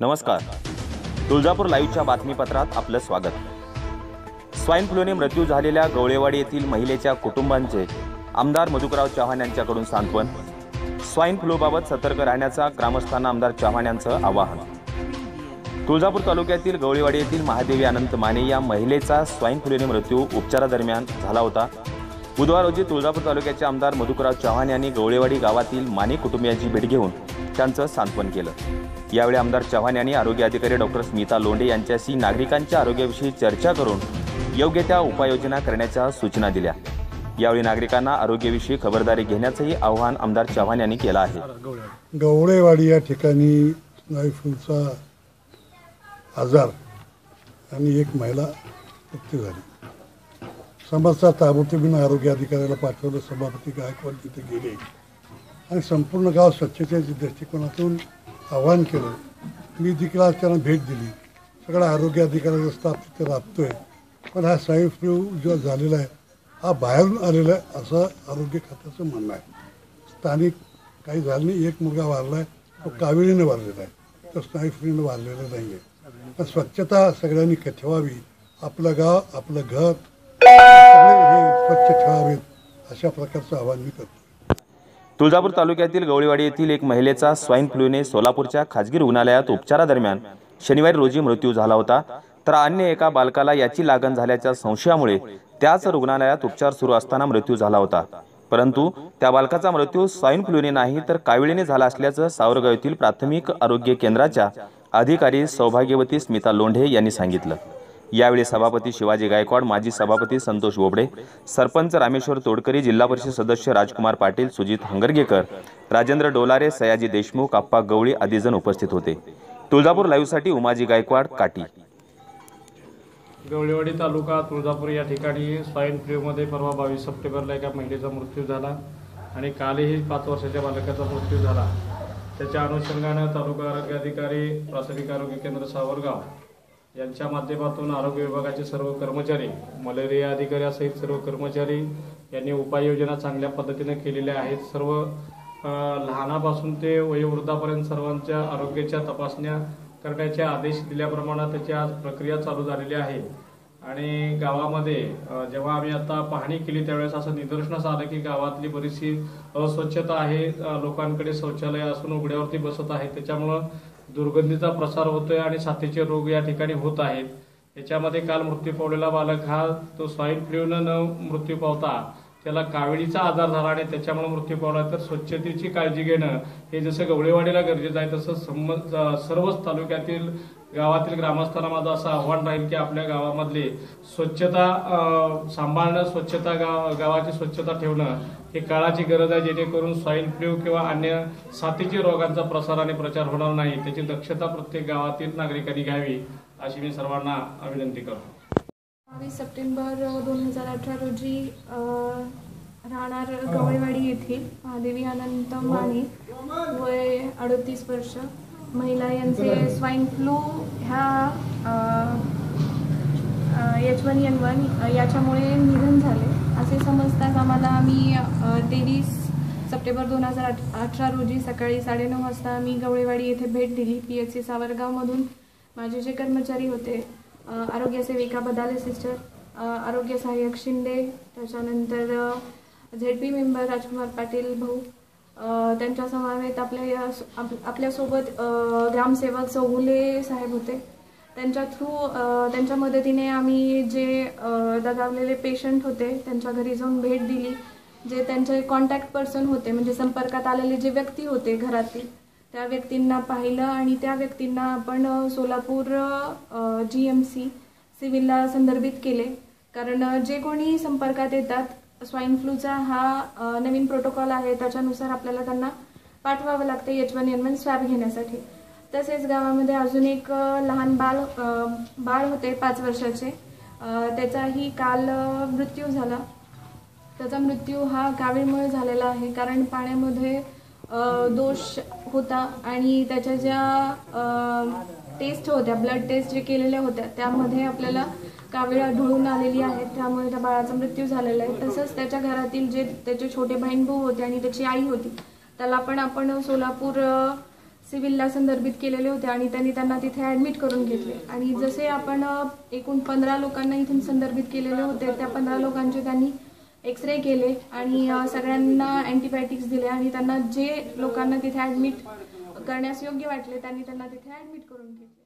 नमस्कार. तुळजापूर लाईव्हच्या बातमीपत्रात आपलं स्वागत. स्वाईन फ्लूने मृत्यू झालेल्या गवळेवाडी येथील महिलेच्या कुटुंबांचे आमदार मधुकराव चव्हाण यांच्याकडून सांत्वन. स्वाईन फ्लूबाबत सतर्क राहण्याचा ग्रामस्थांना आमदार चव्हाण यांचं आवाहन. तुळजापूर तालुक्यातील गवळेवाडी येथील महादेवी अनंत माने या महिलेचा स्वाईन फ्लूने मृत्यू उपचारादरम्यान झाला होता. बुधवार रोजी तुळजापूर तालुक्याचे आमदार मधुकराव चव्हाण यांनी गवळेवाडी गावातील माने कुटुंबियांची भेट घेऊन त्यांचं सांत्वन केलं. यावेळी आमदार चव्हाण यांनी आरोग्य अधिकारी डॉक्टर स्मिता लोंढे यांच्याशी नागरिकांच्या आरोग्याविषयी चर्चा करून योग्य त्या उपाययोजना करण्याच्या सूचना दिल्या. यावेळी नागरिकांना आरोग्याविषयी खबरदारी घेण्याचंही आव्हान आमदार चव्हाण यांनी केलं आहे. गवळेवाडी या ठिकाणी आजार आणि एक महिला मृत्यू झाली. समजता ताबडतोबीनं आरोग्य अधिकाऱ्याला पाठवलं सभापती गायकवाड तिथे गेले. आणि संपूर्ण गाव स्वच्छतेच्या दृष्टिकोनातून आवाहन केलं. मी देखील आज त्यांना भेट दिली. सगळा आरोग्य अधिकाऱ्याचा स्टाफ तिथे राबतोय. पण हा स्वाईन फ्लू जो झालेला आहे हा बाहेरून आलेला आहे असं आरोग्य खात्याचं म्हणणं आहे. स्थानिक काही झालं नाही एक मुलगा वारला आहे तो कावेरीने वारलेला आहे. तो स्नायू फ्लूने वारलेला नाही आहे पण स्वच्छता सगळ्यांनी ठेवावी. आपलं गाव आपलं घर सगळे हे स्वच्छ ठेवावेत अशा प्रकारचं आवाहन मी करतो. तुळजापूर तालुक्यातील गवळीवाडी येथील एक महिलेचा स्वाईन फ्लूने सोलापूरच्या खाजगी रुग्णालयात उपचारादरम्यान शनिवारी रोजी मृत्यू झाला होता. तर अन्य एका बालकाला याची लागण झाल्याच्या संशयामुळे त्याच रुग्णालयात उपचार सुरू असताना मृत्यू झाला होता. परंतु त्या बालकाचा मृत्यू स्वाईन फ्लूने नाही तर काविळीने झाला असल्याचं सावरगाव येथील प्राथमिक आरोग्य केंद्राच्या अधिकारी सौभाग्यवती स्मिता लोंढे यांनी सांगितलं. यावेळी सभापती शिवाजी गायकवाड माजी सभापती संतोष बोबडे सरपंच रामेश्वर तोडकरी जिल्हा परिषद सदस्य राजकुमार पाटील सुजित हंगरगेकर राजेंद्र डोलारे सयाजी देशमुख आप्पा गवळी आदीजण उपस्थित होते. तुळजापूर लाईव्हसाठी उमाजी गायकवाड काटी. गवळीवाडी तालुका तुळजापूर या ठिकाणी स्वाईन फ्लूमध्ये परवा बावीस सप्टेंबरला एका महिलेचा मृत्यू झाला आणि कालही पाच वर्षाच्या बालकाचा मृत्यू झाला. त्याच्या अनुषंगानं तालुका आरोग्य अधिकारी प्राथमिक आरोग्य केंद्र सावरगाव यांच्या माध्यमातून आरोग्य विभागाचे सर्व कर्मचारी मलेरिया अधिकाऱ्यासहित सर्व कर्मचारी यांनी उपाययोजना चांगल्या पद्धतीने केलेल्या आहेत. सर्व लहानापासून ते वयोवृद्धापर्यंत सर्वांच्या आरोग्याच्या तपासण्या करण्याचे आदेश दिल्याप्रमाणे त्याची आज प्रक्रिया चालू झालेली आहे. आणि गावामध्ये जेव्हा आम्ही आता पाहणी केली त्यावेळेस असं निदर्शनास आलं की गावातली बरीचशी अस्वच्छता आहे. लोकांकडे शौचालय असून उघड्यावरती बसत आहे. त्याच्यामुळं दुर्गंधीचा प्रसार होतोय आणि साथीचे रोग या ठिकाणी होत आहेत. याच्यामध्ये काल मृत्यू पावलेला बालक हा तो स्वाईन फ्लूनं न मृत्यू पावता त्याला काविळीचा आजार झाला आणि त्याच्यामुळे मृत्यू पावला तर स्वच्छतेची काळजी घेणं हे जसं गवळेवाडीला गरजेचं आहे तसं संबंध सर्वच तालुक्यातील गावातील ग्रामस्थांना माझं असं आव्हान राहील की आपल्या गावामधली स्वच्छता सांभाळणं स्वच्छता गाव गावाची स्वच्छता ठेवणं ही काळाची गरज आहे जेणेकरून स्वाईन फ्लू किंवा अन्य साथीच्या रोगांचा प्रसार आणि प्रचार होणार नाही. त्याची दक्षता प्रत्येक गावातील नागरिकांनी घ्यावी अशी मी सर्वांना विनंती करतो. बावीस सप्टेंबर दोन हजार अठरा रोजी राहणार गवळेवाडी येथील महादेवी अनंत माने. वय अडतीस वर्ष. महिला यांचे स्वाईन फ्लू ह्या एच वन एन वन याच्यामुळे निधन झाले. असे समजताच आम्हाला आम्ही तेवीस सप्टेंबर दोन हजार अठरा रोजी सकाळी साडेनऊ वाजता आम्ही गवळेवाडी येथे भेट दिली. पी एच सी सावरगावमधून. माझे जे कर्मचारी होते आरोग्य सेविका बदाले सिस्टर आरोग्य सहाय्यक शिंदे त्याच्यानंतर Z P member Rajkumar Patil भाऊ त्यांच्या समवेत आपल्या या आप- आपल्यासोबत ग्रामसेवक चौगुले साहेब होते. त्यांच्या थ्रू त्यांच्या मदतीने आम्ही जे दगावलेले पेशंट होते त्यांच्या घरी जाऊन भेट दिली. जे त्यांचे कॉन्टॅक्ट पर्सन होते म्हणजे संपर्कात आलेले जे व्यक्ती होते घरातील त्या व्यक्तींना पाहिलं आणि त्या व्यक्तींना आपण सोलापूर जी एम सी सिव्हिलला संदर्भित केले. कारण जे कोणी संपर्कात येतात स्वाईन फ्लूचा हा नवीन प्रोटोकॉल आहे त्याच्यानुसार आपल्याला त्यांना पाठवावं लागतं H one N one swab घेण्यासाठी. तसेच गावामध्ये अजून एक लहान बाळ बाळ होते पाच वर्षाचे. त्याचाही काल मृत्यू झाला. त्याचा मृत्यू हा कावीळमुळे झालेला आहे. कारण पाण्यामध्ये दोष होता आणि त्याच्या ज्या टेस्ट होत्या ब्लड टेस्ट जे केलेल्या होत्या त्यामध्ये आपल्याला कावीळ आढळून आलेली आहे. त्यामुळे त्या बाळाचा मृत्यू झालेला आहे. तसंच त्याच्या घरातील जे त्याचे छोटे बहीण भाऊ होते आणि त्याची आई होती त्याला पण आपण सोलापूर सिव्हिलला संदर्भित केलेले होते आणि त्यांनी त्यांना तिथे ॲडमिट करून घेतले. आणि जसे आपण एकूण पंधरा लोकांना इथून संदर्भित केलेले होते त्या पंधरा लोकांचे त्यांनी एक्स रे केले आणि सगळ्यांना अँटीबायोटिक्स दिले आणि त्यांना जे लोकांना तिथे ॲडमिट करण्यास योग्य वाटले त्यांनी त्यांना तिथे ॲडमिट करून घेतले.